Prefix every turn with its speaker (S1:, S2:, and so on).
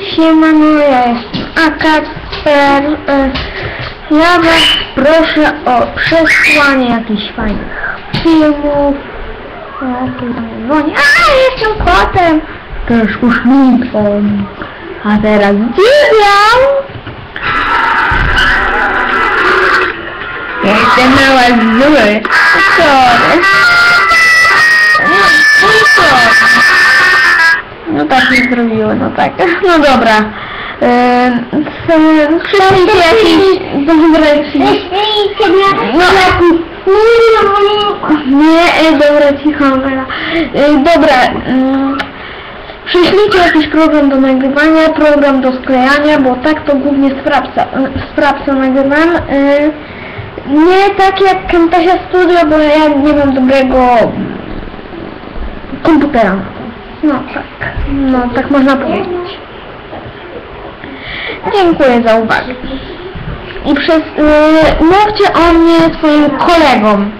S1: Siemano, ja jestem Akasper. E, Ja was proszę o przesłanie jakichś fajnych filmów. Mnie dzwoni. A, jestem kotem. Też usznikiem. A teraz dziewiam. Jestem mała zły. Sorry. No tak nie zrobiły, no tak. No dobra. Yy, Przyślijcie jakiś... Dobra,
S2: Wyślijcie mnie
S1: No.
S2: film.
S1: Nie, e, dobra, cicho, Mela. E, Dobra, mm, przyślijcie jakiś program do nagrywania, program do sklejania, bo tak to głównie z nagrywam. E, Nie tak jak Camtasia Studio, bo ja nie mam dobrego komputera. No tak, no tak można powiedzieć. Dziękuję za uwagę. I przez, y, mówcie o mnie swoim kolegom.